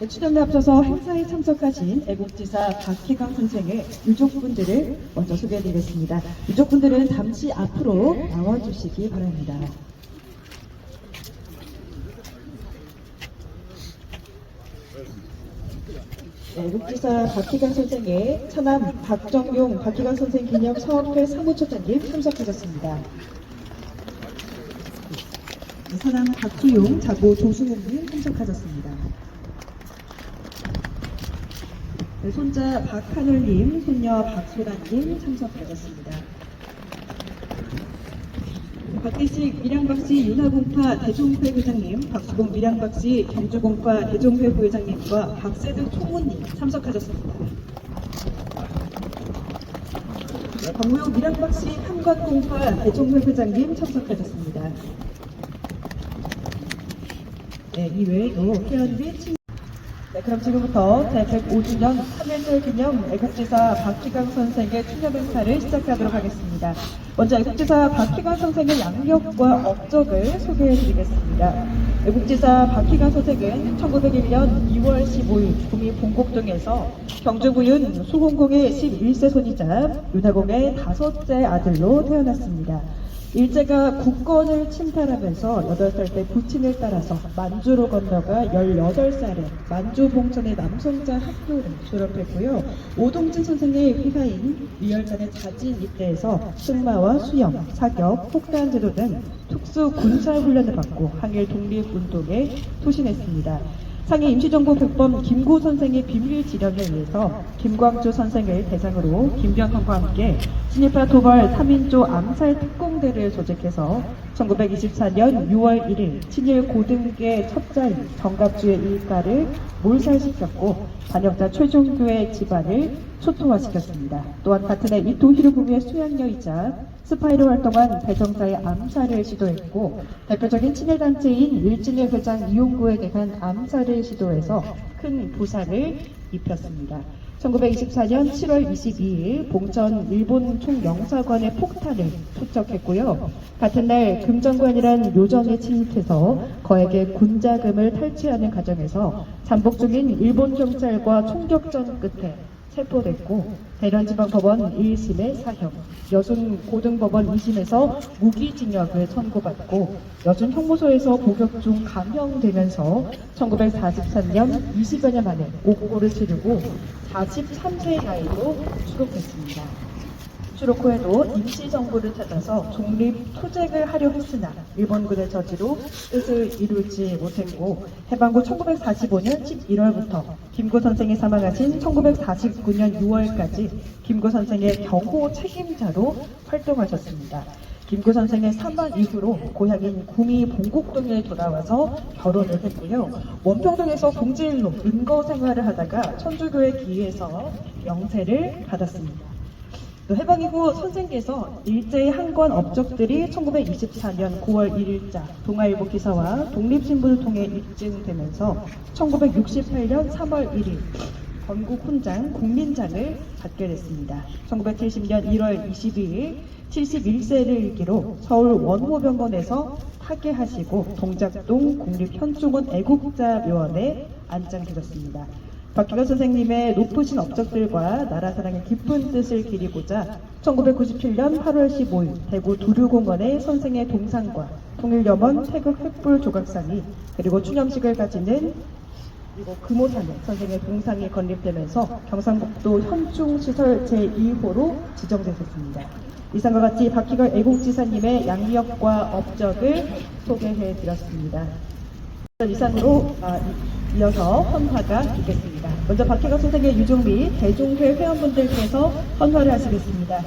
네, 추념에 앞서서 행사에 참석하신 애국지사 박희강 선생의 유족분들을 먼저 소개해드리겠습니다. 유족분들은 잠시 앞으로 나와주시기 바랍니다. 네, 애국지사 박희강 선생의 차남 박정용 박희강 선생 기념 사업회 사무처장님 참석하셨습니다. 네, 사남 박수용 자고 조승욱님 참석하셨습니다. 네, 손자 박하늘님, 손녀 박소란님 참석하셨습니다. 박대식 밀양박씨 윤하공파 대종회 회장님, 박수봉 밀양박씨 경주공파 대종회 부회장님과 박세득 총무님 참석하셨습니다. 박무용 밀양박씨 한관공파 대종회 회장님 참석하셨습니다. 네, 이외에도 회원 및 친... 네, 그럼 지금부터 제105주년 3.1절 기념 애국지사 박희강 선생의 추념 행사를 시작하도록 하겠습니다. 먼저 애국지사 박희강 선생의 양력과 업적을 소개해드리겠습니다. 애국지사 박희강 선생은 1901년 2월 15일 구미 봉곡동에서 경주부윤 수공공의 11세 손이자 윤하공의 다섯째 아들로 태어났습니다. 일제가 국권을 침탈하면서 8살 때 부친을 따라서 만주로 건너가 18살에 만주 봉천의 남성자 학교를 졸업했고요. 오동진 선생의 휘하인 위열단의 자진 입대에서 승마와 수영, 사격, 폭탄 제도 등 특수 군사 훈련을 받고 항일 독립운동에 투신했습니다. 상해 임시정부 백범 김구 선생의 비밀 지령에 의해서 김광주 선생을 대상으로 김병헌과 함께 신입파 도발 3인조 암살 특공 대를 조직해서 1924년 6월 1일 친일 고등계 첫자인 정갑주의 일가를 몰살시켰고 반역자 최종교의 집안을 초토화시켰습니다. 또한 같은 해 이토 히로부미의 수양녀이자 스파이로 활동한 배정사의 암살을 시도했고 대표적인 친일단체인 일진일 회장 이용구에 대한 암살을 시도해서 큰 부상을 입혔습니다. 1924년 7월 22일 봉천 일본 총영사관의 폭탄을 투척했고요. 같은 날 금정관이란 요정에 침입해서 거액의 군자금을 탈취하는 과정에서 잠복 중인 일본 경찰과 총격전 끝에 체포됐고 대련지방법원 1심의 사형, 여순 고등법원 2심에서 무기징역을 선고받고 여순 형무소에서 복역 중 감형되면서 1943년 20여 년 만에 옥고를 치르고 43세의 나이로 추록했습니다. 추록 후에도 임시 정부를 찾아서 독립 투쟁을 하려 했으나 일본군의 저지로 뜻을 이루지 못했고 해방 후 1945년 11월부터 김구 선생이 사망하신 1949년 6월까지 김구 선생의 경호 책임자로 활동하셨습니다. 김구 선생의 사망 이후로 고향인 구미 봉곡동에 돌아와서 결혼을 했고요. 원평동에서 공지일로 은거 생활을 하다가 천주교에 기회해서 영세를 받았습니다. 또 해방 이후 선생께서 일제의 한권 업적들이 1924년 9월 1일자 동아일보 기사와 독립신문을 통해 입증되면서 1968년 3월 1일 건국 훈장 국민장을 받게 됐습니다. 1970년 1월 22일 71세를 일기로 서울 원호병원에서 타계하시고 동작동 국립현충원 애국자묘원에 안장되셨습니다. 박기관 선생님의 높으신 업적들과 나라 사랑의 깊은 뜻을 기리고자 1997년 8월 15일 대구 두류공원에 선생의 동상과 통일염원 태극 횃불 조각상이 그리고 추념식을 가지는 그리고 금오산에 선생의 동상이 건립되면서 경상북도 현충시설 제2호로 지정되셨습니다. 이상과 같이 박희걸 애국지사님의 양력과 업적을 소개해 드렸습니다. 이상으로 아, 이어서 헌화가 있겠습니다. 먼저 박혜가 선생의 유종 및 대종회 회원분들께서 헌화를 하시겠습니다.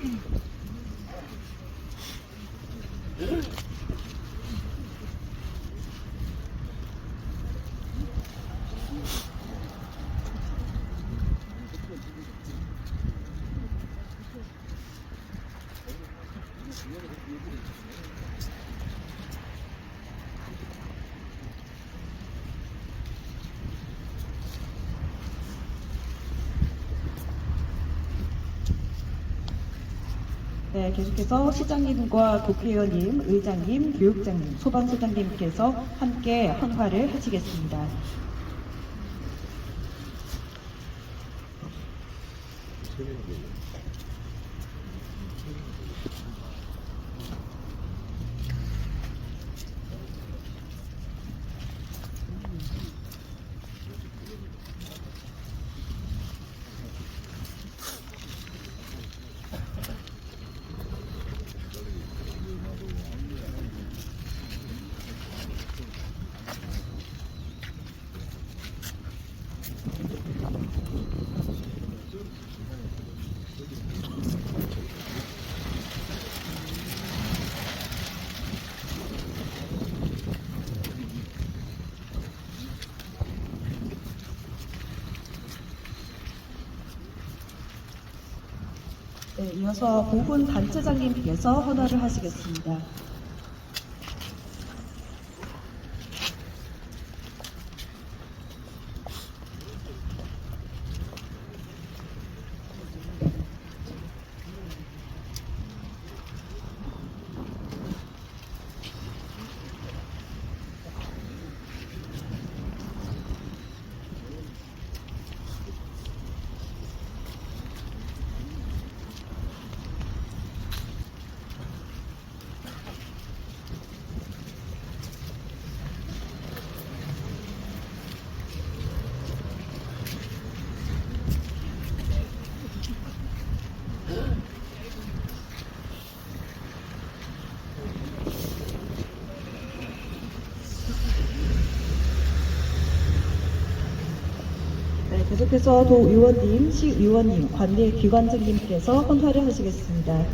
嗯。 네, 계속해서 시장님과 국회의원님, 의장님, 교육장님, 소방서장님께서 함께 헌화를 하시겠습니다. 네, 이어서 보훈 단체장님 께서 헌화를 하시겠습니다. 네, 계속해서 도 의원님, 시 의원님, 관내 기관장님께서 헌화를 하시겠습니다.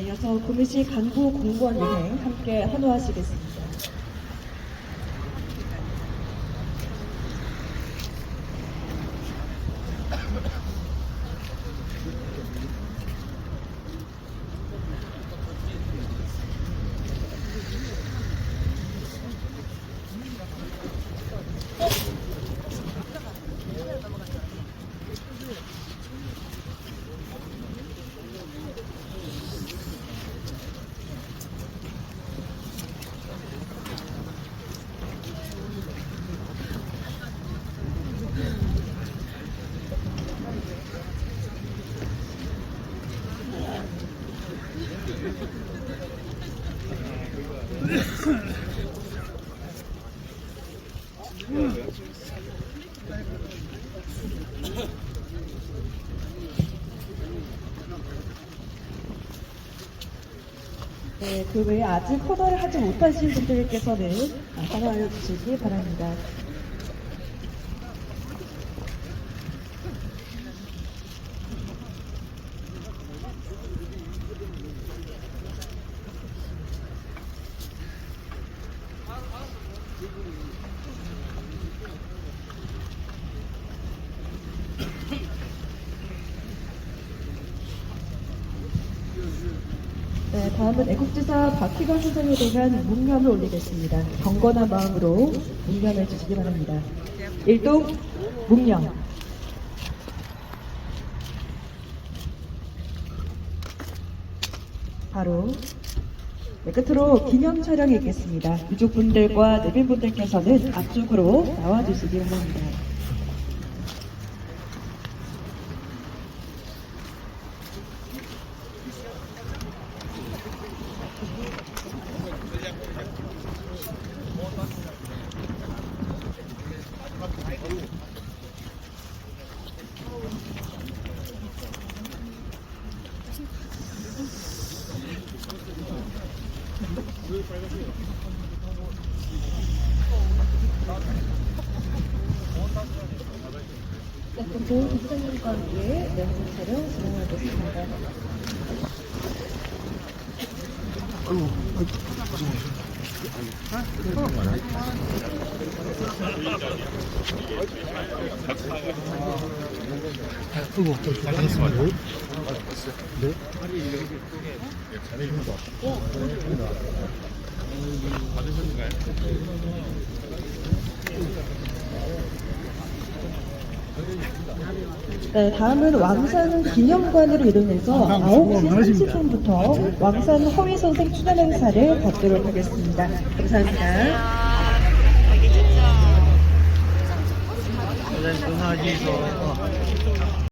이어서 구미시 간부 공무원 은행 함께 헌화하시겠습니다. 네, 그 외에 아직 코너를 하지 못하신 분들께서는 참여해 주시기 바랍니다. 다음은 애국지사 박희건 선생에 대한 묵념을 올리겠습니다. 경건한 마음으로 묵념해 주시기 바랍니다. 일동 묵념. 바로 네, 끝으로 기념 촬영이 있겠습니다. 유족분들과 내빈분들께서는 앞쪽으로 나와주시기 바랍니다. 네, 그럼 좋은 선생님과 함께 명품 촬영 진행하겠습니다. 네, 다음은 왕산 기념관으로 이동해서 9시 30분부터 왕산 허위 선생 추천 행사를 받도록 하겠습니다. 감사합니다.